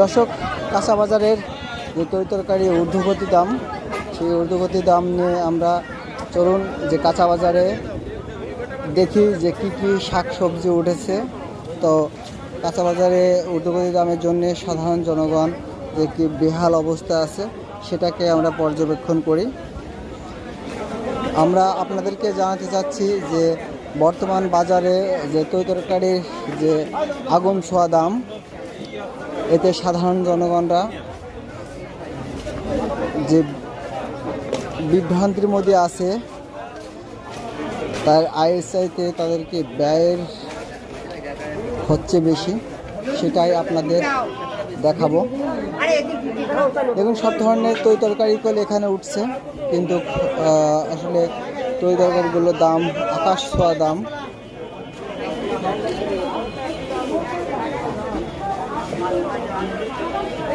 দর্শক কাঁচা বাজারের যে তরি তরকারি ঊর্ধ্বগতি দাম, সেই ঊর্ধ্বগতি দাম নিয়ে আমরা চলুন যে কাঁচা বাজারে দেখি যে কি কি শাক সবজি উঠেছে। তো কাঁচা বাজারে ঊর্ধ্বগতি দামের জন্য সাধারণ জনগণ যে কি বেহাল অবস্থা আছে, সেটাকে আমরা পর্যবেক্ষণ করি। আমরা আপনাদেরকে জানাতে চাচ্ছি যে বর্তমান বাজারে যে তরি তরকারির যে আগুন ছোঁয়া দাম এতে সাধারণ জনগণরা যে বিভ্রান্তির মধ্যে আছে, তার আইএসআইতে তাদেরকে ব্যয়ের হচ্ছে বেশি, সেটাই আপনাদের দেখাবো। দেখুন, সব ধরনের তৈ তরকারি কল এখানে উঠছে, কিন্তু আসলে তৈ তরকারিগুলোর দাম, আকাশ ছোঁয়া দাম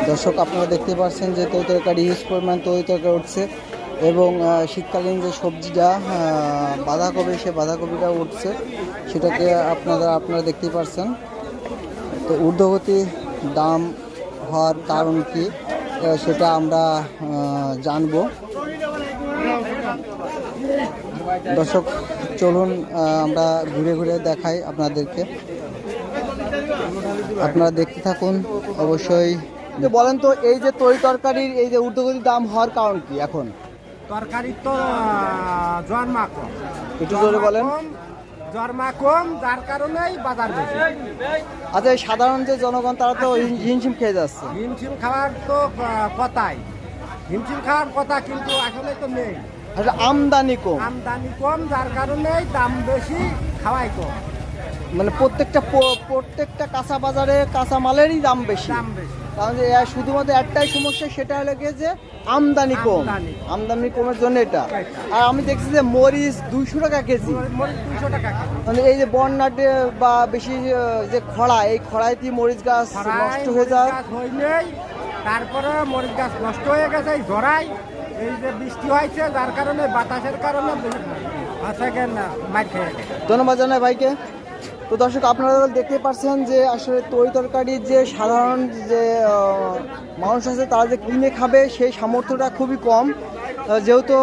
দর্শক, আপনারা দেখতে পাচ্ছেন যে তৈ তরকারি হিউজ পরিমাণ তৈ তরকারি উঠছে এবং শীতকালীন যে সবজিটা বাঁধাকপি সে বাঁধাকপিটা উঠছে, সেটাকে আপনারা আপনারা দেখতেই পাচ্ছেন। তো ঊর্ধ্বগতি দাম হওয়ার কারণ কি সেটা আমরা জানব। দর্শক, চলুন আমরা ঘুরে ঘুরে দেখাই আপনাদেরকে। আপনারা দেখতে থাকুন অবশ্যই। বলেন তো এই যে তরি তরকারির এই যে ঊর্ধ্বগতির দাম হওয়ার কারণ কি এখন? তরকারি তো জন্মা কম। একটু জোরে বলেন। জন্মা কম যার কারণেই বাজার বেশি। আচ্ছা সাধারণ যে জনগণ তারা তো হিম- হিমশিম খেয়ে যাচ্ছে। হিমশিম খাওয়ার তো কথাই। হিমশিম খাওয়ার কথা কিন্তু আসলে তো নেই। আসলে আমদানি কম। আমদানি কম যার কারণেই দাম বেশি খাওয়াই কম। মানে প্রত্যেকটা প্রত্যেকটা কাঁচা বাজারে কাঁচা মালেরই দাম বেশি। দাম বেশি। কারণ শুধুমাত্র একটাই সমস্যা সেটা হলো গিয়ে যে আমদানি কম। আমদানি। কমের জন্য এটা। আর আমি দেখছি যে মরিচ দুইশো টাকা কেজি। মরিচ দুশো টাকা মানে এই যে বন্যাটে বা বেশি যে খরা এই খরাইতে মরিচ গাছ নষ্ট হয়ে যায়। তারপরে মরিচ গাছ নষ্ট হয়ে গেছে এই জড়াই এই যে বৃষ্টি হয়েছে যার কারণে বাতাসের কারণে মার ধন্যবাদ জানাই ভাইকে। তো দর্শক, আপনারা দেখতে পাচ্ছেন যে আসলে তরি তরকারির যে সাধারণ যে মানুষ আছে, তারা যে কিনে খাবে, সেই সামর্থ্যটা খুবই কম। যেহেতু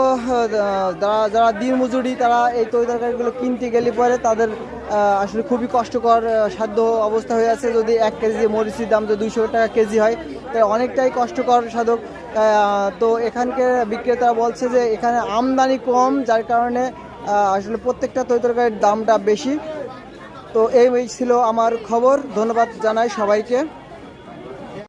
যারা যারা দিন মজুরি, তারা এই তরি তরকারিগুলো কিনতে গেলে পরে তাদের আসলে খুবই কষ্টকর সাধ্য অবস্থা হয়ে আছে। যদি এক কেজি মরিচির দাম যদি দুশো টাকা কেজি হয়, তাই অনেকটাই কষ্টকর সাধক। তো এখানকার বিক্রেতারা বলছে যে, এখানে আমদানি কম, যার কারণে আসলে প্রত্যেকটা তরি তরকারির দামটা বেশি। তো এই ছিল আমার খবর। ধন্যবাদ জানাই সবাইকে।